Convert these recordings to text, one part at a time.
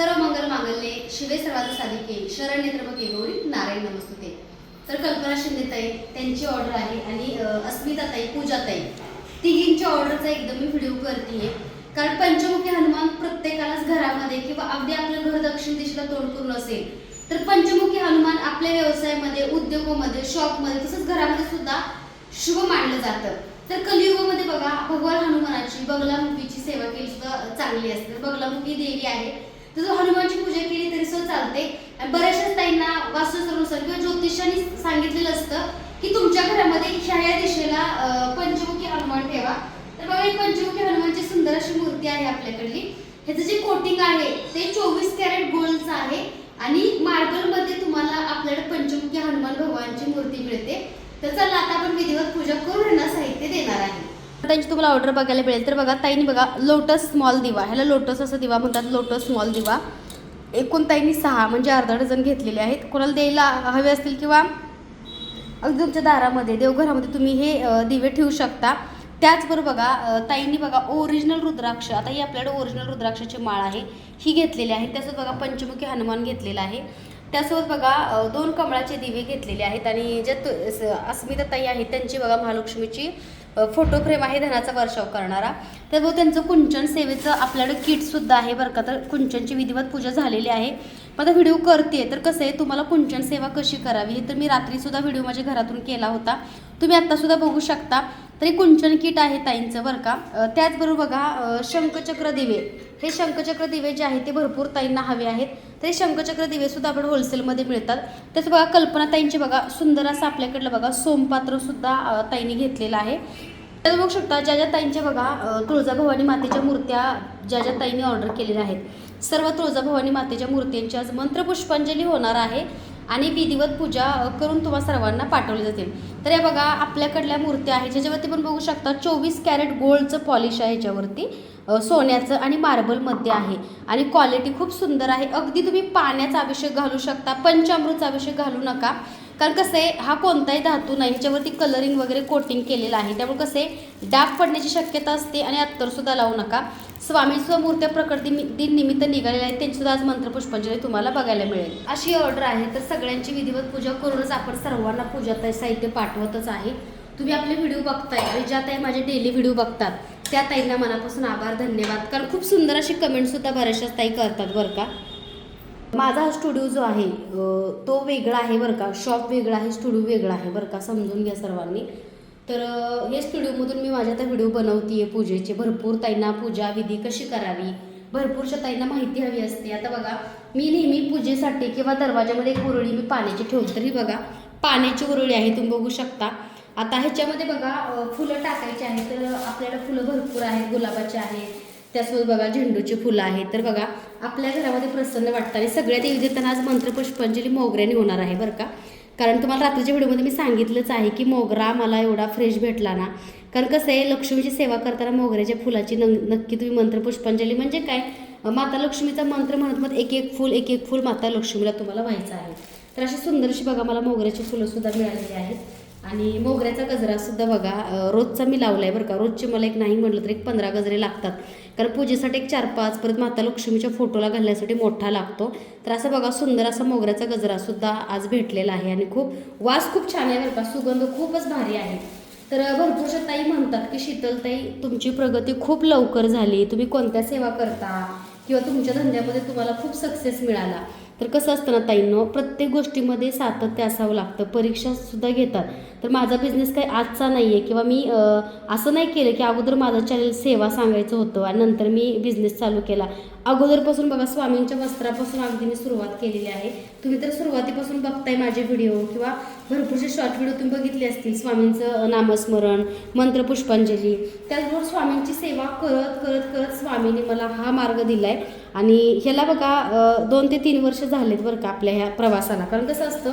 सर्व मंगल मांगल्ये शिवे सर्वात साधिके शरण नेत्रपके गौरी नारायण नमस्तुते. तर कल्पना शिंदेताई त्यांची ऑर्डर आहे आणि अस्मिताताई पूजाताई. तिघींच्या ऑर्डरचा एकदम मी व्हिडिओ करते कारण पंचमुखी हनुमान प्रत्येकालाच घरामध्ये किंवा अगदी आपलं घर दक्षिण दिशेला तोंड करून असेल तर पंचमुखी हनुमान आपल्या व्यवसायामध्ये उद्योगामध्ये शॉपमध्ये तसंच घरामध्ये सुद्धा शुभ मानलं जातं. तर कलियुगामध्ये बघा भगवान हनुमानाची बगलामुखीची सेवा केली सुद्धा चांगली असते. तर बगलामुखी देवी आहे. तर जर हनुमानची पूजा केली तरी सुद्धा चालते. आणि बऱ्याचशाच ताईंना वास्तुशास्त्रानुसार किंवा ज्योतिषाने सांगितलेलं असतं की तुमच्या घरामध्ये ह्या या दिशेला पंचमुखी हनुमान ठेवा. तर बघा ही पंचमुखी हनुमानची सुंदर अशी मूर्ती आहे आपल्याकडली. ह्याचं जे कोटिंग आहे ते चोवीस कॅरेट गोल्डचं आहे आणि मार्बलमध्ये तुम्हाला आपल्याकडे पंचमुखी हनुमान भगवानची मूर्ती मिळते. तर चला आता आपण विधिवत पूजा करून साहित्य देणार आहे. त्यांची तुम्हाला ऑर्डर बघायला मिळेल. तर बघा ताईंनी बघा लोटस स्मॉल दिवा. ह्याला लोटस असं दिवा म्हणतात लोटस स्मॉल दिवा. एकूण ताईंनी सहा म्हणजे अर्धा डझन घेतलेले आहेत. कोणाला द्यायला हवे असतील किंवा अगदी तुमच्या दारामध्ये देवघरामध्ये तुम्ही हे दिवे ठेवू शकता. त्याचबरोबर बघा ताईंनी बघा ओरिजिनल रुद्राक्ष. आता ही आपल्याकडे ओरिजिनल रुद्राक्षाची माळ आहे. ही घेतलेली आहे. त्यासोबत बघा पंचमुखी हनुमान घेतलेला आहे. त्यासोबत बघा दोन कमळाचे दिवे घेतलेले आहेत. आणि ज्या तु- अस्मिता ताई आहेत त्यांची बघा महालक्ष्मीची फोटो फ्रेम आहे धनाचा वर्षाव करणारा. त्याचबरोबर त्यांचं कुंचन सेवेचं आपल्याकडे किटसुद्धा आहे बरं का. तर कुंचनची विधिवत पूजा झालेली आहे. मग आता व्हिडिओ करते तर कसं आहे तुम्हाला कुंचन सेवा कशी करावी? हे तर मी रात्रीसुद्धा व्हिडिओ माझ्या घरातून केला होता. तुम्ही आत्तासुद्धा बघू शकता. तरी कुंचन किट आहे ताईंचं बरं का. त्याचबरोबर बघा शंखचक्र दिवे. हे शंखचक्र दिवे जे आहेत ते भरपूर ताईंना हवे आहेत. तरी शंखचक्र दिवे सुद्धा आपण होलसेलमध्ये मिळतात. त्याच बघा कल्पना ताईंचे बघा सुंदर असं आपल्याकडलं बघा सोमपात्र सुद्धा ताईंनी घेतलेलं आहे. तर बघू शकता ज्या ज्या ताईंच्या बघा तुळजाभवानी मातेच्या मूर्त्या ज्या ज्या ताईंनी ऑर्डर केलेल्या आहेत. सर्व तुळजाभवानी मातेच्या मूर्त्यांची आज मंत्रपुष्पांजली होणार आहे. आणि विधिवत पूजा करून तुम्हा सर्वांना पाठवले जातील. तर या बघा आपल्याकडल्या मूर्त्या आहेत. ज्याच्यावरती पण बघू शकता चोवीस कॅरेट गोल्डचं पॉलिश आहे ह्याच्यावरती. सोन्याचं आणि मार्बलमध्ये आहे. आणि क्वालिटी खूप सुंदर आहे. अगदी तुम्ही पाण्याचा अभिषेक घालू शकता पंचामृतचा अभिषेक घालू नका. कारण कसं आहे हा कोणताही धातू नाही. ह्याच्यावरती कलरिंग वगैरे कोटिंग केलेलं आहे. त्यामुळे कसं आहे डाग पडण्याची शक्यता असते आणि अत्तरसुद्धा लावू नका. स्वामी स्वमूर्त्या प्रकट दिन निमित्त निघालेले आहेत त्यांचीसुद्धा आज मंत्रपुष्पांजली तुम्हाला बघायला मिळेल. अशी ऑर्डर आहे तर सगळ्यांची विधिवत पूजा करूनच आपण सर्वांना पूजाताई साहित्य पाठवतच आहे. तुम्ही आपले व्हिडिओ बघताय आणि ज्या ताई माझे डेली व्हिडिओ बघतात. त्या ताईंना मनापासून आभार धन्यवाद. कारण खूप सुंदर अशी कमेंटसुद्धा बऱ्याचशाच ताई करतात बरं का. माझा हा स्टुडिओ जो आहे तो वेगळा आहे बरं का. शॉप वेगळा आहे स्टुडिओ वेगळा आहे बरं का समजून घ्या सर्वांनी. तर हे स्टुडिओमधून मी माझ्या आता व्हिडिओ बनवते पूजेचे. भरपूर ताईंना पूजा विधी कशी करावी? भरपूरशा ताईंना माहिती हवी असते. आता बघा मी नेहमी पूजेसाठी किंवा दरवाजामध्ये एक उरळी मी पाण्याची ठेवते. तरी बघा पाण्याची उरळी आहे तुम्ही बघू शकता. आता ह्याच्यामध्ये बघा फुलं टाकायची आहेत. तर आपल्याला फुलं भरपूर आहेत गुलाबाचे आहेत. त्यासोबत बघा झेंडूची फुलं आहेत. तर बघा आपल्या घरामध्ये प्रसन्न वाटतं. आणि सगळ्या देवी देताना आज मंत्रपुष्पांजली मोगऱ्याने होणार आहे बरं का? कारण तुम्हाला रात्रीच्या व्हिडिओमध्ये मी सांगितलंच आहे की मोगरा मला एवढा फ्रेश भेटला ना. कारण कसं आहे लक्ष्मीची सेवा करताना मोगऱ्याच्या फुलाची नंग नक्की तुम्ही मंत्र पुष्पांजली म्हणजे काय? माता लक्ष्मीचा मंत्र म्हणत मग एक एक फूल एक एक फूल माता लक्ष्मीला तुम्हाला व्हायचं आहे. तर अशी सुंदरशी बघा मला मोगऱ्याची फुलंसुद्धा मिळालेली आहेत. आणि मोगऱ्याचा गजरा सुद्धा बघा रोजचा मी लावलाय बरं का. रोजचे मला एक नाही म्हटलं तर एक पंधरा गजरे लागतात. कारण पूजेसाठी एक चार पाच परत माता लक्ष्मीच्या फोटोला घालण्यासाठी मोठा लागतो. तर असं बघा सुंदर असा मोगऱ्याचा गजरा सुद्धा आज भेटलेला आहे आणि खूप वास खूप छान आहे बरं का. सुगंध खूपच भारी आहे. तर भरपूरशा ताई म्हणतात की शीतलताई तुमची प्रगती खूप लवकर झाली. तुम्ही कोणत्या सेवा करता? किंवा तुमच्या धंद्यामध्ये तुम्हाला खूप सक्सेस मिळाला. तर कसं असतं ना ताईंनो प्रत्येक गोष्टीमध्ये सातत्य असावं लागतं परीक्षासुद्धा घेतात. तर माझा बिझनेस काही आजचा नाही आहे किंवा मी असं नाही केलं की अगोदर माझं चॅनल सेवा सांगायचं होतं आणि नंतर मी बिझनेस चालू केला. अगोदरपासून बघा स्वामींच्या वस्त्रापासून अगदी मी सुरुवात केलेली आहे. तुम्ही तर सुरुवातीपासून बघताय माझे व्हिडिओ किंवा भरपूरसे शॉर्ट व्हिडिओ तुम्ही बघितले असतील. स्वामींचं नामस्मरण मंत्रपुष्पांजली. त्याचबरोबर स्वामींची सेवा करत करत करत स्वामींनी मला हा मार्ग दिलाय. आणि ह्याला बघा दोन ते तीन वर्ष झालेत बरं का आपल्या ह्या प्रवासाला. कारण कसं असतं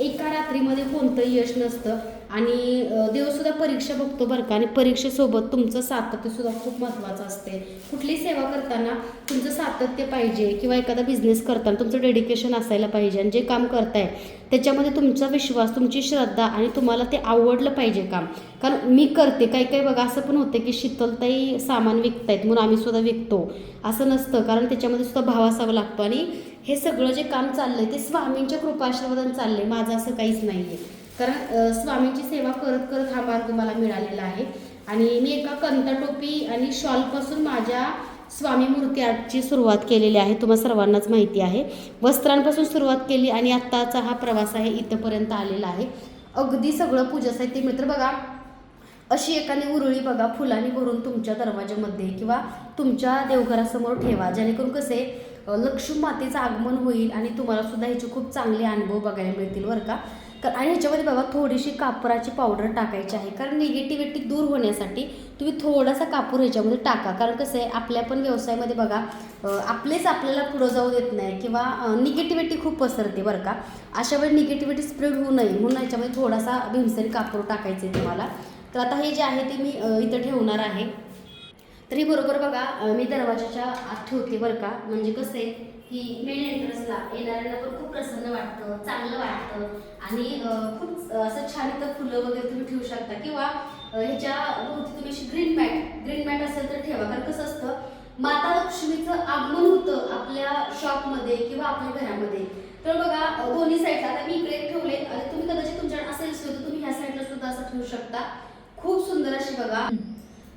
एका रात्रीमध्ये कोणतंही यश नसतं. आणि देवसुद्धा परीक्षा बघतो बरं का. आणि परीक्षेसोबत तुमचं सातत्यसुद्धा खूप महत्त्वाचं असते. कुठली सेवा करताना तुमचं सातत्य पाहिजे किंवा एखादा बिझनेस करताना तुमचं डेडिकेशन असायला पाहिजे आणि जे काम करताय त्याच्यामध्ये तुमचा विश्वास तुमची श्रद्धा आणि तुम्हाला ते आवडलं पाहिजे काम. कारण मी करते काही काही बघा असं पण होतं की शीतलताई सामान विकतायत म्हणून आम्ही सुद्धा विकतो. असं नसतं कारण त्याच्यामध्ये सुद्धा भाव असावा लागतो. आणि हे सगळं जे काम चाललंय ते स्वामींच्या कृपाशीर्वादाने चाललंय. माझं असं काहीच नाही आहे कारण स्वामींची सेवा करत करत हा मार्ग मला मिळालेला आहे. आणि मी एका कंटा टोपी आणि शॉलपासून माझ्या स्वामी मूर्ती आर्टची सुरुवात केलेली आहे. तुम्हाला सर्वांनाच माहिती आहे. वस्त्रांपासून सुरुवात केली आणि आत्ताचा हा प्रवास आहे इथंपर्यंत आलेला आहे. अगदी सगळं पूजा साहित्य मित्र बघा अशी एखादी उरळी बघा फुलांनी भरून तुमच्या दरवाजामध्ये किंवा तुमच्या देवघरासमोर ठेवा. जेणेकरून कसे लक्ष्मी मातेचं आगमन होईल आणि तुम्हाला सुद्धा ह्याचे खूप चांगले अनुभव बघायला मिळतील बरं का? तर आणि ह्याच्यामध्ये बघा थोडीशी कापराची पावडर टाकायची आहे. कारण निगेटिव्हिटी दूर होण्यासाठी तुम्ही थोडासा कापूर ह्याच्यामध्ये टाका. कारण कसं आहे आपल्या पण व्यवसायामध्ये बघा आपलेच आपल्याला पुढं जाऊ देत नाही किंवा निगेटिव्हिटी खूप पसरते बरं का. अशा वेळी निगेटिव्हिटी स्प्रेड होऊ नये. म्हणून ह्याच्यामध्ये थोडासा भीमसरी कापूर टाकायचं आहे तुम्हाला. तर आता हे जे आहे ते मी इथं ठेवणार आहे. तरी बरोबर बघा मी दरवाजाच्या आत ठेवते बरं का. म्हणजे कसं आहे की मेन एंट्रन्सला येणाऱ्यांना पण खूप प्रसन्न वाटतं चांगलं वाटतं. आणि खूप असं छान इथं फुलं वगैरे तुम्ही ठेवू शकता. किंवा ह्याच्या भोवती तुम्ही अशी ग्रीन मॅट ग्रीन मॅट असेल तर ठेवा. कारण कसं असतं माता लक्ष्मीचं आगमन होतं आपल्या शॉपमध्ये किंवा आपल्या घरामध्ये. तर बघा दोन्ही साईडला आता मी इकडे ठेवले. आणि तुम्ही कदाचित तुमच्याकडे असेल सोय तर तुम्ही ह्या साईडला सुद्धा असं ठेवू शकता. खूप सुंदर अशी बघा.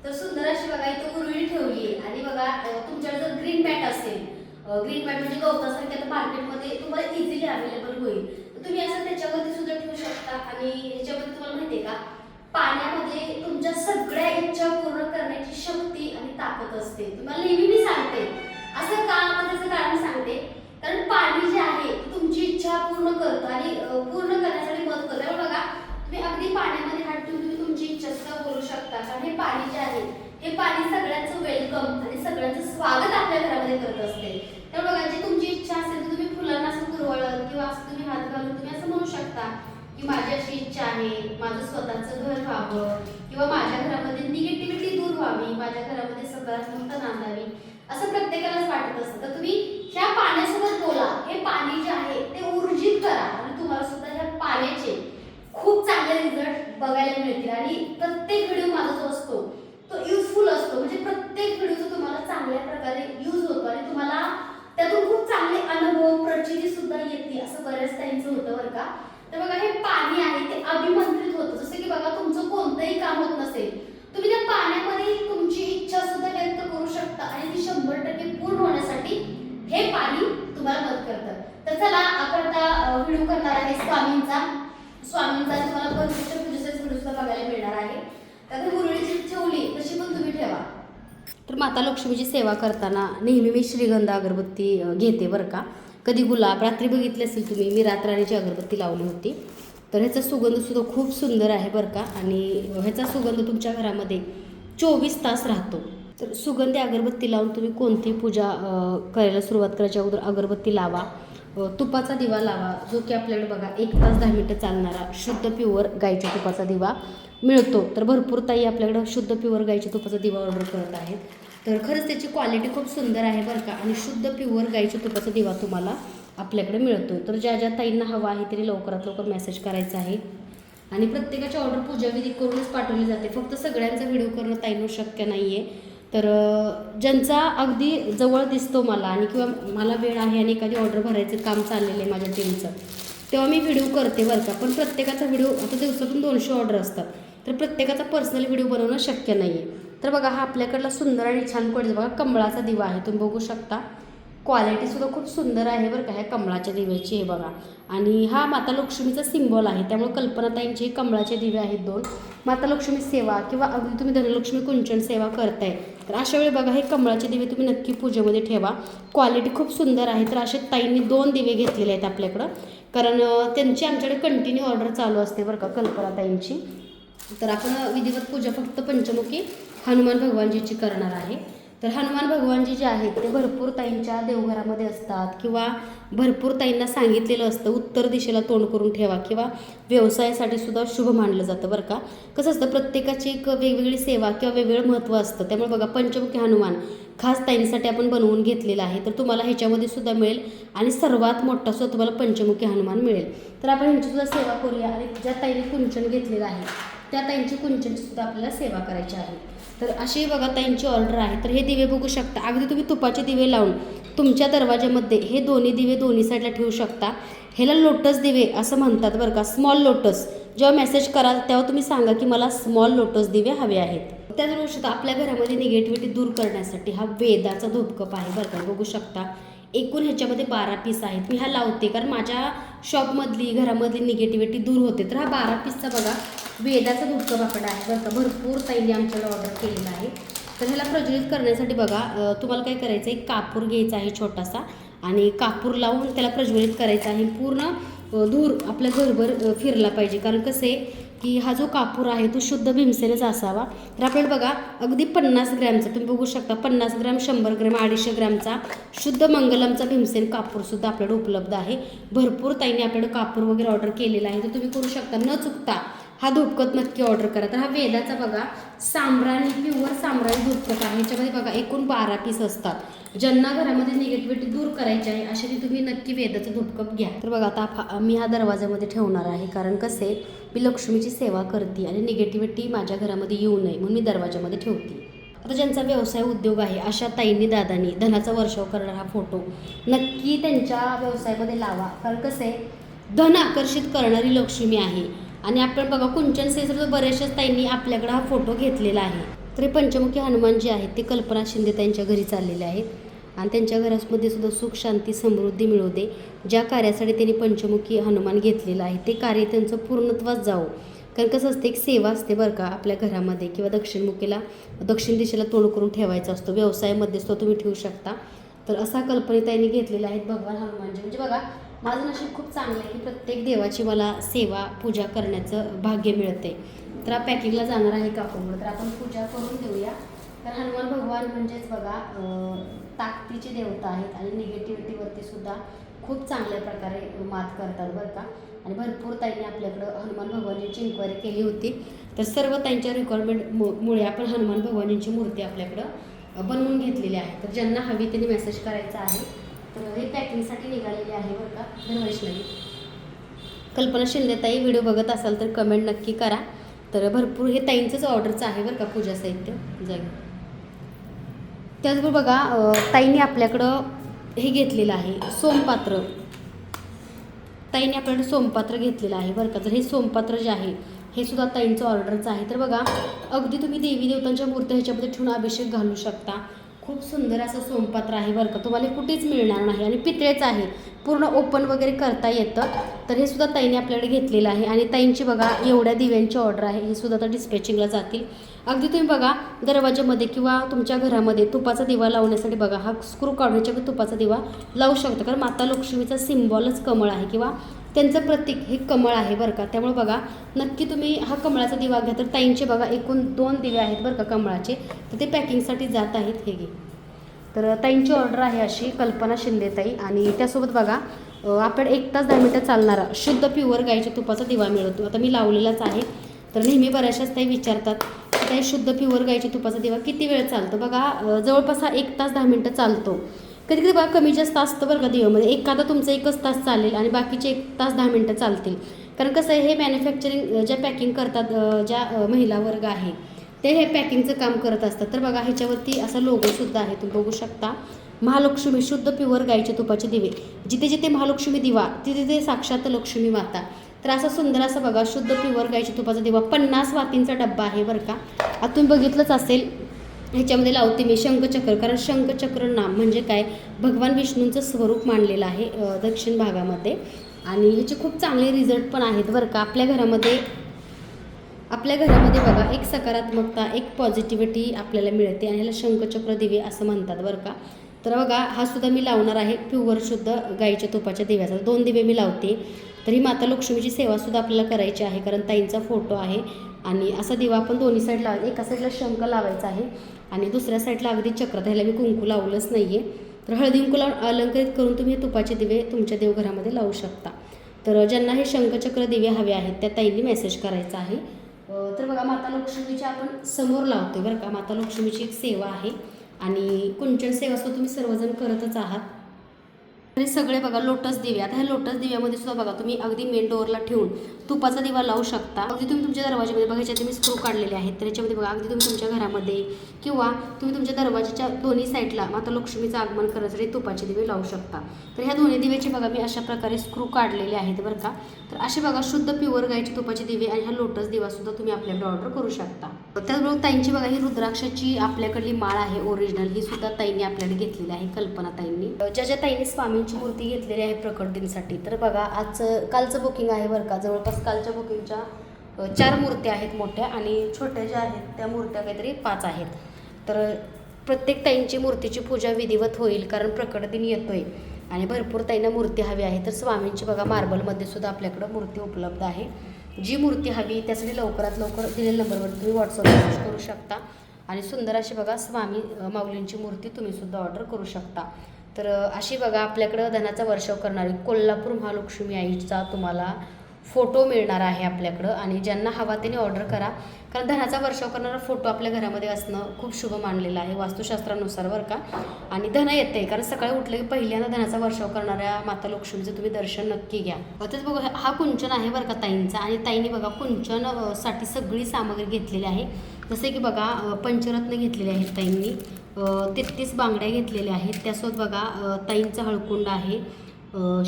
तर सुंदर अशी बघा इथं उरळी ठेवली आणि बघा तुमच्याकडे जर ग्रीन मॅट असेल ग्रीन मॅट म्हणजे गवतासारखी आता मार्केटमध्ये तुम्हाला इझिली अवेलेबल होईल. तुम्ही असं त्याच्यावरती सुद्धा ठेवू शकता. आणि ह्याच्यामध्ये तुम्हाला माहिती आहे का? पाण्यामध्ये तुमच्या सगळ्या इच्छा पूर्ण करण्याची शक्ती आणि ताकद असते. तुम्हाला नेहमी मी सांगते. असं का त्याचं कारण सांगते? कारण पाणी जे आहे तुमची इच्छा पूर्ण करतं आणि पूर्ण करण्यासाठी मदत करतं. बघा तुम्ही अगदी पाण्यामध्ये हात ठेवून तुम्ही तुमची इच्छा सुद्धा बोलू शकता. कारण हे पाणी जे आहे हे पाणी सगळ्यांचं वेलकम आणि सगळ्यांचं स्वागत आपल्या घरामध्ये करत असते. तर बघा जी तुमची इच्छा असेल तर तुम्ही फुलांना असं कुरवळत किंवा असं तुम्ही हात घालून तुम्ही असं म्हणू शकता की माझी अशी इच्छा आहे माझं स्वतःचं घर व्हावं किंवा माझ्या घरामध्ये निगेटिव्हिटी दूर व्हावी माझ्या घरामध्ये सकारात्मकता नांदावी असं प्रत्येकालाच वाटत असतं. तर तुम्ही ह्या पाण्यासोबत बोला. हे पाणी जे आहे ते ऊर्जित करा आणि तुम्हाला सुद्धा ह्या पाण्याचे खूप चांगले रिझल्ट बघायला मिळतील. आणि प्रत्येक व्हिडिओ माझा जो असतो. युजफुल असतो. म्हणजे प्रत्येक व्हिडिओचा तुम्हाला चांगल्या प्रकारे यूज होतो आणि तुम्हाला त्यातून खूप चांगले अनुभव प्रचिती सुद्धा येते. असं बऱ्याच त्यांचं होतं बरं का. तर बघा हे पाणी आहे ते अभिमंत्रित होतं. जसं की बघा तुमचं कोणतंही काम होत नसेल तुम्ही त्या पाण्यामध्ये तुमची इच्छा सुद्धा व्यक्त करू शकता आणि ती शंभर टक्के पूर्ण होण्यासाठी हे पाणी तुम्हाला मदत करतं. तर चला आपण आता व्हिडिओ करणार आहे स्वामींचा. स्वामींचा तुम्हाला परमेश्वर पूजेचाच व्हिडिओ सुद्धा बघायला मिळणार आहे. तर गुरु मुरळी जी ठेवली तशी पण तुम्ही ठेवा तर माता लक्ष्मीची सेवा करताना नेहमी मी श्रीगंध अगरबत्ती घेते बरं का. कधी गुलाब रात्री बघितले असेल तुम्ही मी रातराणीची अगरबत्ती लावली होती. तर ह्याचा सुगंधसुद्धा खूप सुंदर आहे बरं का. आणि ह्याचा सुगंध तुमच्या घरामध्ये चोवीस तास राहतो. तर सुगंधी अगरबत्ती लावून तुम्ही कोणती पूजा करायला सुरुवात करायच्या अगोदर अगरबत्ती लावा. तुपाचा दिवा लावा जो की आपल्याकडे बघा एक तास दहा मिनटं चालणारा शुद्ध प्युअर गाईच्या तुपाचा दिवा मिळतो. तर भरपूर ताई आपल्याकडं शुद्ध प्युअर गाईच्या तुपाचा दिवा ऑर्डर करत आहेत. तर खरंच त्याची क्वालिटी खूप सुंदर आहे बरं का. आणि शुद्ध प्युअर गाईच्या तुपाचा दिवा तुम्हाला आपल्याकडे मिळतो तर ज्या ज्या ताईंना हवा आहे तरी लवकरात लवकर मेसेज करायचा आहे. आणि प्रत्येकाची ऑर्डर पूजाविधी करूनच पाठवली जाते. फक्त सगळ्यांचा व्हिडिओ करणं ताईनं शक्य नाही आहे तर ज्यांचा अगदी जवळ दिसतो मला आणि किंवा मला वेळ आहे आणि एखादी ऑर्डर भरायचं काम चाललेलं आहे माझ्या टीमचं तेव्हा मी व्हिडिओ करते बरं का. पण प्रत्येकाचा व्हिडिओ आता दिवसातून दोनशे ऑर्डर असतात. तर प्रत्येकाचा पर्सनल व्हिडिओ बनवणं शक्य नाही आहे तर बघा हा आपल्याकडला सुंदर आणि छान क्वालिटी बघा कमळाचा दिवा आहे. तुम्ही बघू शकता. क्वालिटीसुद्धा खूप सुंदर आहे बरं का ह्या कमळाच्या दिव्याची हे बघा. आणि हा माता लक्ष्मीचा सिम्बॉल आहे. त्यामुळे कल्पनाताईंचे हे कमळाचे दिवे आहेत दोन. माता लक्ष्मी सेवा किंवा अगदी तुम्ही धनलक्ष्मी कुंचन सेवा करताय. तर अशा वेळी बघा हे कमळाचे दिवे तुम्ही नक्की पूजेमध्ये ठेवा. क्वालिटी खूप सुंदर आहे. तर असे ताईंनी दोन दिवे घेतलेले आहेत आपल्याकडं. कारण त्यांची आमच्याकडे कंटिन्यू ऑर्डर चालू असते बरं का कल्पनाताईंची तर आपण विधिवत पूजा फक्त पंचमुखी हनुमान भगवानजीची करणार आहे. तर हनुमान भगवानजी जे आहेत ते भरपूर ताईंच्या देवघरामध्ये असतात किंवा भरपूर ताईंना सांगितलेलं असतं उत्तर दिशेला तोंड करून ठेवा किंवा व्यवसायासाठी सुद्धा शुभ मानलं जातं बरं का. कसं असतं प्रत्येकाची एक वेगवेगळी सेवा किंवा वेगवेगळं महत्त्व असतं. त्यामुळे बघा पंचमुखी हनुमान खास ताईंसाठी आपण बनवून घेतलेला आहे. तर तुम्हाला ह्याच्यामध्ये सुद्धा मिळेल आणि सर्वात मोठा सुद्धा तुम्हाला पंचमुखी हनुमान मिळेल. तर आपण ह्यांची सुद्धा सेवा करूया आणि ज्या ताईने कुंचन घेतलेलं आहे त्या ताईंची कुंचनची सुद्धा आपल्याला सेवा करायची आहे. तर अशी बघा ताईंची ऑर्डर आहे. तर हे दिवे बघू शकता. अगदी तुम्ही तुपाचे दिवे लावून तुमच्या दरवाज्यामध्ये हे दोन्ही दिवे दोन्ही साईडला ठेवू शकता. ह्याला लोटस दिवे असं म्हणतात बरं का. स्मॉल लोटस जेव्हा मेसेज कराल तेव्हा तुम्ही सांगा की मला स्मॉल लोटस दिवे हवे आहेत. त्याच गोष्ट आपल्या घरामध्ये निगेटिव्हिटी दूर करण्यासाठी हा वेदाचा धूपकप आहे बरं का. बघू शकता. एकूण ह्याच्यामध्ये बारा पीस आहेत. मी हा लावते कारण माझ्या शॉपमधली घरामधली निगेटिव्हिटी दूर होते. तर हा बारा पीसचा बघा वेदाचा धूपकप आपला आहे बरं का. भरपूर ताईने आमच्याला ऑर्डर केलेला आहे. तर ह्याला प्रज्वलित करण्यासाठी बघा तुम्हाला काय करायचं आहे? कापूर घ्यायचा आहे छोटासा आणि कापूर लावून त्याला प्रज्वलित करायचं आहे. पूर्ण धूर आपल्या घरभर फिरला पाहिजे. कारण कसं आहे? की हा जो कापूर आहे तो शुद्ध भीमसेनच असावा. तर आपल्याला बघा अगदी पन्नास ग्रॅमचा तुम्ही बघू शकता पन्नास ग्रॅम शंभर ग्रॅम अडीचशे ग्रॅमचा शुद्ध मंगलमचा भीमसेन कापूरसुद्धा आपल्याकडे उपलब्ध आहे. भरपूर ताईने आपल्याकडे कापूर वगैरे ऑर्डर केलेला आहे. तर तुम्ही करू शकता न चुकता हा धूपकत नक्की ऑर्डर करा. तर हा वेदाचा बघा सांब्राणी प्युअर सांब्राणी धूपकत आहे. याच्यामध्ये बघा एकूण बारा पीस असतात. ज्यांना घरामध्ये निगेटिव्हिटी दूर करायची आहे अशा तुम्ही नक्की वेदाचं धूपकप घ्या. तर बघा आता फा- मी हा दरवाजामध्ये ठेवणार आहे कारण कसे मी लक्ष्मीची सेवा करते आणि निगेटिव्हिटी माझ्या घरामध्ये येऊ नये म्हणून मी दरवाजामध्ये ठेवते. आता ज्यांचा व्यवसाय उद्योग आहे अशा ताईंनी दादांनी धनाचा वर्षाव करणारा हा फोटो नक्की त्यांच्या व्यवसायामध्ये लावा. कारण कसं आहे धन आकर्षित करणारी लक्ष्मी आहे. आणि आपण बघा कुंचन सेसर बऱ्याचशाच ताईंनी आपल्याकडे हा फोटो घेतलेला आहे. तर पंचमुखी हनुमान जे आहेत ते कल्पना शिंदे त्यांच्या घरी चाललेले आहेत. आणि त्यांच्या घरामध्ये सुद्धा सुख शांती समृद्धी मिळू दे ज्या कार्यासाठी त्यांनी पंचमुखी हनुमान घेतलेलं आहे ते कार्य त्यांचं पूर्णत्वास जावं. कारण कसं असतं एक सेवा असते बरं का आपल्या घरामध्ये किंवा दक्षिणमुखीला दक्षिण दिशेला तोंड करून ठेवायचा असतो. व्यवसायामध्ये सुद्धा तुम्ही ठेवू शकता. तर असा कल्पनेताईने घेतलेला आहेत भगवान हनुमानजी. म्हणजे बघा माझं नशीब खूप चांगलं आहे की प्रत्येक देवाची मला सेवा पूजा करण्याचं भाग्य मिळते. तर पॅकिंगला जाणार आहे कापूरवर तर आपण पूजा करून देऊया. तर हनुमान भगवान म्हणजेच बघा ताकदीचे देवता आहेत आणि निगेटिव्हिटीवरती सुद्धा खूप चांगल्या प्रकारे मात करतात बरं का. आणि भरपूर ताईंनी आपल्याकडं हनुमान भगवानजींची इन्क्वायरी केली होती. तर सर्व त्यांच्या रिक्वायरमेंट मुळे आपण हनुमान भगवानजींची मूर्ती आपल्याकडं बनवून घेतलेली आहे. तर ज्यांना हवी त्यांनी मेसेज करायचा आहे. तर हे पॅकिंगसाठी निघालेले आहे बरं का धनवैष्णवी कल्पना शिंदेताई व्हिडिओ बघत असाल तर कमेंट नक्की करा. तर भरपूर हे ताईंचंच ऑर्डरचं आहे बरं का पूजा साहित्य. जागी त्याचबरोबर बघा ताईने ताईंनी आपल्याकडं हे घेतलेलं आहे सोमपात्र. ताईने आपल्याकडे सोमपात्र घेतलेलं आहे बरं का. तर हे सोमपात्र जे आहे हे सुद्धा ताईंचं ऑर्डरचं आहे. तर बघा अगदी तुम्ही देवी देवतांच्या मूर्त्या ह्याच्यामध्ये ठेवून अभिषेक घालू शकता. खूप सुंदर असं सोमपात्र आहे बरं का. तुम्हाला कुठेच मिळणार नाही आणि पितळेच आहे. पूर्ण ओपन वगैरे करता येतं. तर हे सुद्धा ताईने आपल्याकडे घेतलेलं आहे. आणि ताईंची बघा एवढ्या दिव्यांची ऑर्डर आहे. हे सुद्धा आता डिस्पॅचिंगला जातील. अगदी तुम्ही बघा दरवाज्यामध्ये किंवा तुमच्या घरामध्ये तुपाचा दिवा लावण्यासाठी बघा हा स्क्रू काढण्याच्या तुपाचा दिवा लावू शकता. कारण माता लक्ष्मीचा सिम्बॉलच कमळ आहे. किंवा त्यांचं प्रतीक हे कमळ आहे बरं का. त्यामुळे बघा नक्की तुम्ही हा कमळाचा दिवा घ्या. तर ताईंचे बघा एकूण दोन दिवे आहेत बरं का कमळाचे. तर ते पॅकिंगसाठी जात आहेत हे घे. तर ताईंची ऑर्डर आहे अशी कल्पना शिंदेताई आणि त्यासोबत बघा आपण एक तास दहा मिनटं चालणारा शुद्ध प्युअर गाईच्या तुपाचा दिवा मिळतो. आता मी लावलेलाच आहे. तर नेहमी बऱ्याचशाच ताई विचारतात की ताई शुद्ध प्युअर गाईच्या तुपाचा दिवा किती वेळ चालतो? बघा जवळपास हा एक तास दहा मिनटं चालतो. कधी कधी बघा कमी जास्त असतं बरं का देवामध्ये. एखादा तुमचा एकच तास चालेल आणि बाकीचे एक तास दहा मिनटं चालतील. कारण कसं आहे हे मॅन्युफॅक्चरिंग ज्या पॅकिंग करतात ज्या महिला वर्ग आहे ते हे पॅकिंगचं काम करत असतात. तर बघा ह्याच्यावरती असा लोगोसुद्धा आहे. तुम्ही बघू शकता. महालक्ष्मी शुद्ध प्युअर गाईचे तुपाचे दिवे. जिथे जिथे महालक्ष्मी दिवा तिथे तिथे साक्षात लक्ष्मी माता. तर असा सुंदर असा बघा शुद्ध प्युअर गाईच्या तुपाचा दिवा. पन्नास वातींचा डब्बा आहे बरं का. आता तुम्ही बघितलंच असेल ह्याच्यामध्ये लावते मी शंखचक्र. कारण शंखचक्र नाम म्हणजे काय? भगवान विष्णूंचं स्वरूप मानलेलं आहे दक्षिण भागामध्ये. आणि ह्याचे खूप चांगले रिझल्ट पण आहेत बरं का. आपल्या घरामध्ये आपल्या घरामध्ये बघा एक सकारात्मकता एक पॉझिटिव्हिटी आपल्याला मिळते आणि ह्याला शंखचक्र दिवे असं म्हणतात बरं का. तर बघा हा सुद्धा मी लावणार आहे प्युअर शुद्ध गाईच्या तुपाच्या दिव्याचा. दोन दिवे मी लावते. तर ही माता लक्ष्मीची सेवासुद्धा आपल्याला करायची आहे कारण ताईंचा फोटो आहे. आणि असा दिवा आपण दोन्ही साईडला एका साईडला शंख लावायचा आहे आणि दुसऱ्या साईडला अगदी चक्र द्यायला मी कुंकू लावलंच नाही आहे तर हळदी कुंकू लावून करून तुम्ही हे तुपाचे दिवे तुमच्या देवघरामध्ये लावू शकता. तर ज्यांना हे शंखचक्र दिवे हवे आहेत त्या ताईंनी मेसेज करायचा आहे. तर बघा माता लक्ष्मीची आपण समोर लावतो बरं का. माता लक्ष्मीची एक सेवा आहे आणि कुंचन सेवा सुद्धा तुम्ही सर्वजण करतच आहात. तरी हे सगळे बघा लोटस दिवे. आता ह्या लोटस दिव्यामध्ये सुद्धा बघा तुम्ही अगदी मेन डोअरला ठेवून तुपाचा दिवा लावू शकता. अगदी तुम्ही तुमच्या दरवाजामध्ये बघा याच्यात मी स्क्रू काढलेले आहेत तर याच्यामध्ये बघा अगदी तुम्ही तुमच्या घरामध्ये किंवा तुम्ही तुमच्या दरवाजाच्या दोन्ही साईडला माता लक्ष्मीचं आगमन करण्यासाठी तुपाचे दिवे लावू शकता. तर ह्या दोन्ही दिव्याचे बघा मी अशा प्रकारे स्क्रू काढलेले आहेत बरं का. तर असे बघा शुद्ध प्युअर गायचे तुपाचे दिवे आणि हा लोटस दिवासुद्धा तुम्ही आपल्याकडे ऑर्डर करू शकता. त्याचबरोबर ताईंची बघा ही रुद्राक्षाची आपल्याकडली माळ आहे ओरिजिनल ही सुद्धा ताईंनी आपल्याकडे घेतलेली आहे कल्पना ताईंनी. ज्या ज्या ताईंनी स्वामींची मूर्ती घेतलेली आहे प्रकट दिनसाठी तर बघा आजचं कालचं बुकिंग आहे बरं का जवळपास आजकालच्या बुकिंगच्या चार मूर्त्या आहेत मोठ्या आणि छोट्या ज्या आहेत त्या मूर्त्या काहीतरी पाच आहेत. तर प्रत्येक ताईंची मूर्तीची पूजा विधिवत होईल कारण प्रकट दिन येतोय आणि भरपूर ताईंना मूर्ती हवी आहे. तर स्वामींची बघा मार्बलमध्ये सुद्धा आपल्याकडं मूर्ती उपलब्ध आहे. जी मूर्ती हवी त्यासाठी लवकरात लवकर दिलेल्या नंबरवर तुम्ही व्हॉट्सअप मेसेज करू शकता. आणि सुंदर अशी बघा स्वामी माऊलींची मूर्ती तुम्ही सुद्धा ऑर्डर करू शकता. तर अशी बघा आपल्याकडं धनाचा वर्षाव करणारी कोल्हापूर महालक्ष्मी आईचा तुम्हाला फोटो मिळणार आहे आपल्याकडं आणि ज्यांना हवा त्यांनी ऑर्डर करा. कारण धनाचा वर्षाव करणारा फोटो आपल्या घरामध्ये असणं खूप शुभ मानलेलं आहे वास्तुशास्त्रानुसार बरं का. आणि धन येते कारण सकाळी उठले की पहिल्यांदा धनाचा वर्षाव करणाऱ्या माता लक्ष्मीचं तुम्ही दर्शन नक्की घ्या. तेच बघा हा कुंचन आहे बरं का ताईंचा आणि ताईने बघा कुंचनसाठी सगळी सामग्री घेतलेली आहे. जसे की बघा पंचरत्न घेतलेले आहेत ताईंनी तेहतीस बांगड्या घेतलेल्या आहेत. त्यासोबत बघा ताईंचं ताईंचा हळकुंड आहे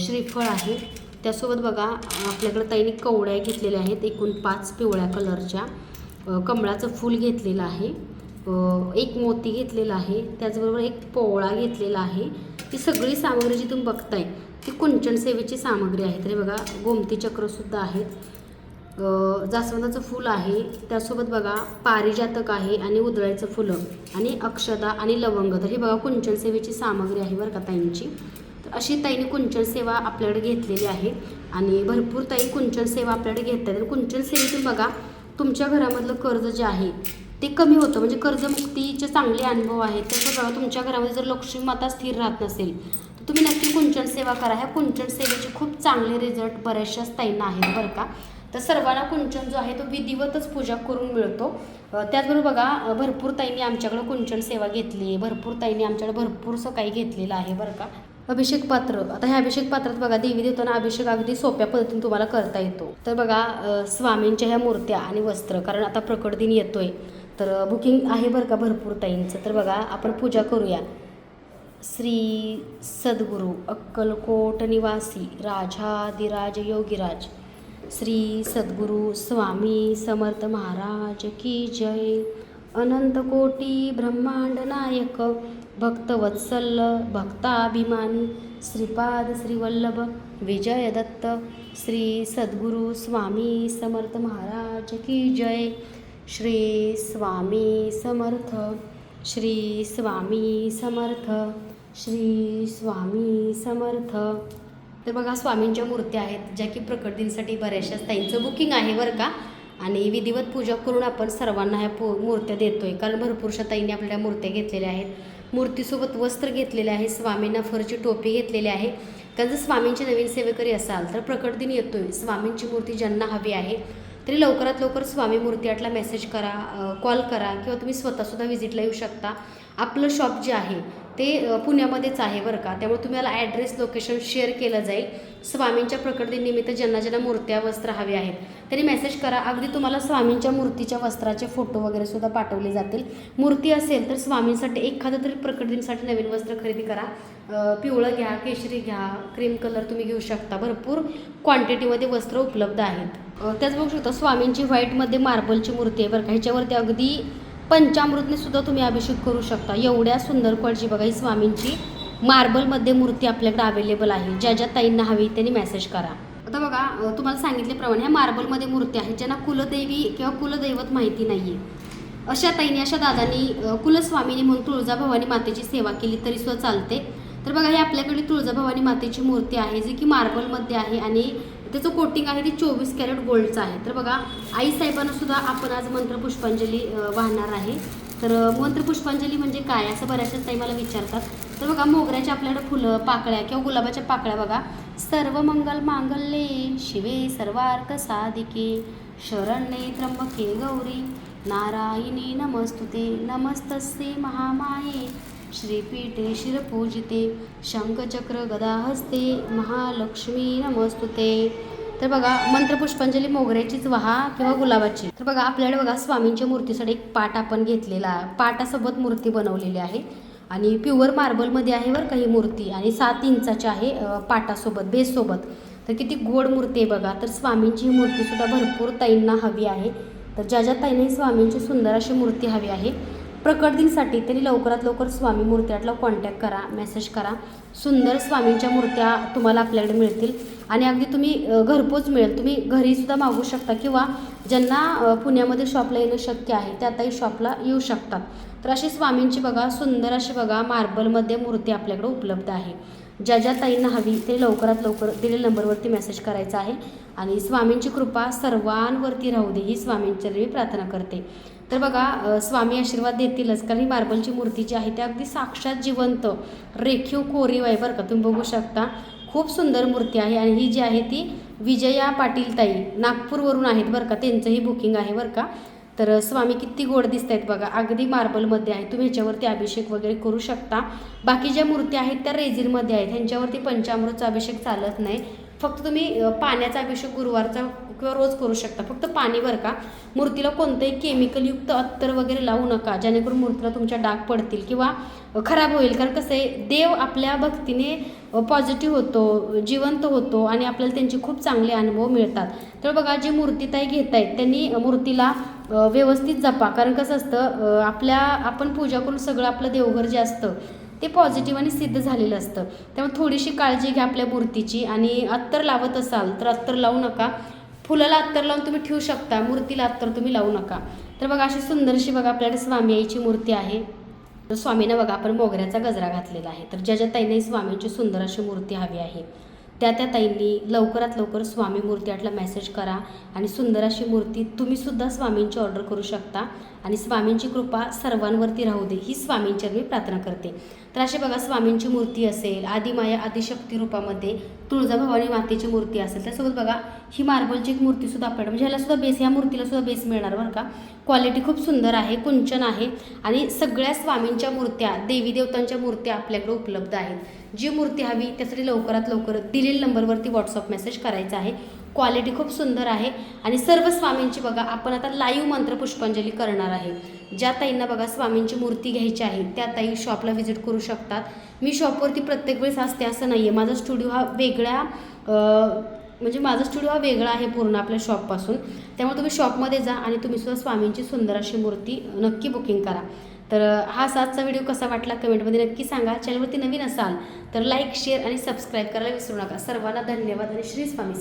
श्रीफळ आहे त्यासोबत बघा आपल्याकडे ताईने कवड्या घेतलेल्या आहेत एकूण पाच पिवळ्या कलरच्या. कमळाचं फूल घेतलेलं आहे. एक मोती घेतलेला आहे. त्याचबरोबर एक पोवळा घेतलेला आहे. ही सगळी सामग्री जी तुम्ही बघताय ती कुंचन सेवेची सामग्री आहे तरी बघा गोमती चक्रसुद्धा आहेत. जास्वंदाचं फूल आहे. त्यासोबत बघा पारिजातक आहे आणि उदळ्याचं फुलं आणि अक्षदा आणि लवंग. तर हे बघा कुंचन सेवेची सामग्री आहे बरं का ताईंची. तर अशी ताईने कुंचन सेवा आपल्याकडे घेतलेली आहे. आणि भरपूर ताई कुंचन सेवा आपल्याकडे घेतात. तर कुंचन सेवेतून बघा तुमच्या घरामधलं कर्ज जे आहे ते कमी होतं. म्हणजे कर्जमुक्तीचे चांगले अनुभव आहेत. तसं बघा तुमच्या घरामध्ये जर लक्ष्मी माता स्थिर राहत नसेल तर तुम्ही नक्की कुंचन सेवा करा. ह्या कुंचन सेवेचे खूप चांगले रिझल्ट बऱ्याचशाच ताईंना आहेत बरं का. तर सर्वांना कुंचन जो आहे तो विधिवतच पूजा करून मिळतो. त्याचबरोबर बघा भरपूर ताईंनी आमच्याकडं कुंचन सेवा घेतली आहे. भरपूर ताईंनी आमच्याकडे भरपूरसं काही घेतलेलं आहे बरं का. अभिषेक पात्र आता ह्या अभिषेक पात्रात बघा देवी देताना अभिषेक अगदी सोप्या पद्धतीने तुम्हाला करता येतो. तर बघा स्वामींच्या ह्या मूर्त्या आणि वस्त्र कारण आता प्रकट दिन येतोय. तर बुकिंग आहे बरं का भरपूर ताईंचं. तर बघा आपण पूजा करूया. श्री सद्गुरू अक्कलकोट निवासी राजाधिराज योगीराज. श्री सद्गुरू स्वामी समर्थ महाराज की जय. अनंत कोटी ब्रह्मांड नायक भक्तवत्सल भक्ताभिमानी श्रीपाद श्रीवल्लभ विजय दत्त श्री सद्गुरू स्वामी समर्थ महाराज की जय। श्री स्वामी समर्थ श्री स्वामी समर्थ श्री स्वामी समर्थ. तर बघा स्वामींच्या मूर्त्या आहेत ज्या की प्रकट दिनसाठी बऱ्याचशाच ताईंचं बुकिंग आहे बरं का. आणि विधिवत पूजा करून आपण सर्वांना ह्या पू मूर्त्या देतो आहे कारण भरपूरशा ताईंनी आपल्या मूर्त्या घेतलेल्या आहेत. मूर्तीसोबत वस्त्र घेतलेले आहे स्वामींना फरची टोपी घेतलेली आहे. कारण जर स्वामींचे नवीन सेवेकरी असाल तर प्रकट दिन येतो आहे स्वामींची मूर्ती ज्यांना हवी आहे तरी लवकरात लवकर स्वामी मूर्ती आटला मेसेज करा कॉल करा किंवा तुम्ही स्वतःसुद्धा व्हिजिटला येऊ शकता. आपलं शॉप जे आहे ते पुण्यामध्येच आहे बरं का. त्यामुळे तुम्हाला ॲड्रेस लोकेशन शेअर केलं जाईल. स्वामींच्या प्रकृतीनिमित्त ज्यांना ज्यांना मूर्त्या वस्त्र हवे आहेत त्यांनी मेसेज करा. अगदी तुम्हाला स्वामींच्या मूर्तीच्या वस्त्राचे फोटो वगैरे सुद्धा पाठवले जातील. मूर्ती असेल तर स्वामींसाठी एखादं तरी प्रकृतींसाठी नवीन वस्त्र खरेदी करा. पिवळं घ्या केशरी घ्या क्रीम कलर तुम्ही घेऊ शकता. भरपूर क्वांटिटीमध्ये वस्त्र उपलब्ध आहेत. त्याच बघू शकता स्वामींची व्हाईटमध्ये मार्बलची मूर्ती आहे बरं का. ह्याच्यावरती अगदी पंचामृतने सुद्धा तुम्ही अभिषेक करू शकता. एवढ्या सुंदर क्वालिटी बघा ही स्वामींची मार्बलमध्ये मूर्ती आपल्याकडे अवेलेबल आहे. ज्या ज्या ताईंना हवी त्यांनी मेसेज करा. आता बघा तुम्हाला सांगितल्याप्रमाणे ह्या मार्बलमध्ये मूर्ती आहेत ज्यांना कुलदैवी किंवा कुलदैवत माहिती नाही आहे अशा ताईंनी अशा दादांनी कुलस्वामीने म्हणून तुळजाभवानी मातेची सेवा केली तरी सुद्धा चालते. तर बघा हे आपल्याकडे तुळजाभवानी मातेची मूर्ती आहे जी की मार्बलमध्ये आहे आणि त्याचं कोटिंग आहे ते चोवीस कॅरेट गोल्डचं आहे. तर बघा आई साहेबांना सुद्धा आपण आज मंत्र पुष्पांजली वाहणार आहे. तर मंत्र पुष्पांजली म्हणजे काय? असं बऱ्याचशाच ताई मला विचारतात. तर बघा मोगऱ्याच्या आपल्याकडे फुलं पाकळ्या किंवा गुलाबाच्या पाकळ्या बघा. सर्व मंगल मांगल्ये शिवे सर्वार्थ साधिके. शरण्ये त्र्यंबके गौरी. नारायणी नमस्तुते. नमस्तसे महामाये. श्रीपीठे शिरपूजिते शंखचक्र गदाहस्ते महालक्ष्मी नमस्तुते. तर बघा मंत्रपुष्पांजली मोगऱ्याचीच वहा किंवा गुलाबाची. तर बघा आपल्याकडे बघा स्वामींच्या मूर्तीसाठी एक पाट आपण घेतलेला पाटासोबत मूर्ती बनवलेली आहे. आणि प्युअर मार्बलमध्ये आहे बरं काही मूर्ती. आणि सात इंचाची आहे पाटासोबत बेससोबत. तर किती गोड मूर्ती आहे बघा. तर स्वामींची ही मूर्तीसुद्धा भरपूर ताईंना हवी आहे. तर ज्या ज्या ताईंना स्वामींची सुंदर अशी मूर्ती हवी आहे प्रकट दिनसाठी त्यांनी लवकरात लवकर स्वामी मूर्त्यातला कॉन्टॅक्ट करा मेसेज करा. सुंदर स्वामींच्या मूर्त्या तुम्हाला आपल्याकडे मिळतील. आणि अगदी तुम्ही घरपोच मिळेल. तुम्ही घरीसुद्धा मागू शकता किंवा ज्यांना पुण्यामध्ये शॉपला येणं शक्य आहे त्या आताही शॉपला येऊ शकतात. तर अशी स्वामींची बघा सुंदर अशी बघा मार्बलमध्ये मूर्ती आपल्याकडे उपलब्ध आहे. ज्या ज्या ताईंना हवी ते लवकरात लवकर दिलेल्या नंबरवरती मेसेज करायचा आहे. आणि स्वामींची कृपा सर्वांवरती राहू दे ही स्वामींच्या मी प्रार्थना करते. तर बघा स्वामी आशीर्वाद देतीलच कारण ही मार्बलची मूर्ती जी आहे त्या अगदी साक्षात जिवंत रेखीव कोरीव आहे बरं का. तुम्ही बघू शकता खूप सुंदर मूर्ती आहे आणि ही जी आहे ती विजया पाटील ताई नागपूरवरून आहेत बरं का. त्यांचंही बुकिंग आहे बरं का. तर स्वामी किती गोड दिसत आहेत बघा अगदी मार्बलमध्ये आहे. तुम्ही ह्याच्यावरती अभिषेक वगैरे करू शकता. बाकी ज्या मूर्ती आहेत त्या रेझिनमध्ये आहेत. ह्यांच्यावरती पंचामृतचा अभिषेक चालत नाही. फक्त तुम्ही पाण्याचा अभिषेक गुरुवारचा किंवा रोज करू शकता. फक्त पाणी बरं का? मूर्तीला कोणतंही केमिकलयुक्त अत्तर वगैरे लावू नका जेणेकरून मूर्तीला तुमच्या डाग पडतील किंवा खराब होईल. कारण कसं आहे देव आपल्या भक्तीने पॉझिटिव्ह होतो जिवंत होतो आणि आपल्याला त्यांचे खूप चांगले अनुभव मिळतात. तर बघा जी मूर्ती ताई घेत आहेत त्यांनी मूर्तीला व्यवस्थित जपा. कारण कसं असतं आपल्या आपण पूजा करून सगळं आपलं देवघर जे असतं ते पॉझिटिव्ह आणि सिद्ध झालेलं असतं. त्यामुळे थोडीशी काळजी घ्या आपल्या मूर्तीची आणि अत्तर लावत असाल तर अत्तर लावू नका. फुलाला अत्तर लावून तुम्ही ठेवू शकता मूर्तीला अत्तर तुम्ही लावू नका. तर बघा अशी सुंदरशी बघा आपल्याकडे स्वामी आईची मूर्ती आहे. तर स्वामीनं बघा आपण मोगऱ्याचा गजरा घातलेला आहे. तर ज्या ज्या ताईंनी स्वामींची सुंदर अशी मूर्ती हवी आहे त्या त्या ताईंनी लवकरात लवकर स्वामी मूर्ती आठला मेसेज करा आणि सुंदर अशी मूर्ती तुम्हीसुद्धा स्वामींची ऑर्डर करू शकता. आणि स्वामींची कृपा सर्वांवरती राहू दे ही स्वामींच्या मी प्रार्थना करते. तर अशी बघा स्वामींची मूर्ती असेल आदिमाया आदिशक्ती रूपामध्ये तुळजाभवानी मातेची मूर्ती असेल. त्यासोबत बघा ही मार्बलची एक मूर्तीसुद्धा आपल्याकडे म्हणजे ह्याला सुद्धा बेस ह्या मूर्तीला सुद्धा बेस मिळणार बरं का. क्वालिटी खूप सुंदर आहे कुंचन आहे आणि सगळ्या स्वामींच्या मूर्त्या देवी देवतांच्या मूर्त्या आपल्याकडे उपलब्ध आहेत. जी मूर्ती हवी त्यासाठी लवकरात लवकर दिलेल्या नंबरवरती व्हॉट्सअप मेसेज करायचा आहे. क्वालिटी खूप सुंदर आहे आणि सर्व स्वामींची बघा आपण आता लाईव्ह मंत्र पुष्पांजली करणार आहे. ज्या ताईंना बघा स्वामींची मूर्ती घ्यायची आहे त्या ताई शॉपला व्हिजिट करू शकतात. मी शॉपवरती प्रत्येक वेळेस असते असं नाही आहे माझा स्टुडिओ हा वेगळ्या म्हणजे माझा स्टुडिओ हा वेगळा आहे पूर्ण आपल्या शॉपपासून त्यामुळे तुम्ही शॉपमध्ये जा आणि तुम्ही सुद्धा स्वामींची सुंदर अशी मूर्ती नक्की बुकिंग करा. तर हा सातचा व्हिडिओ कसा वाटला कमेंटमध्ये नक्की सांगा. चॅनलवरती नवीन असाल तर लाईक शेअर आणि सबस्क्राईब करायला विसरू नका. सर्वांना धन्यवाद आणि श्री स्वामी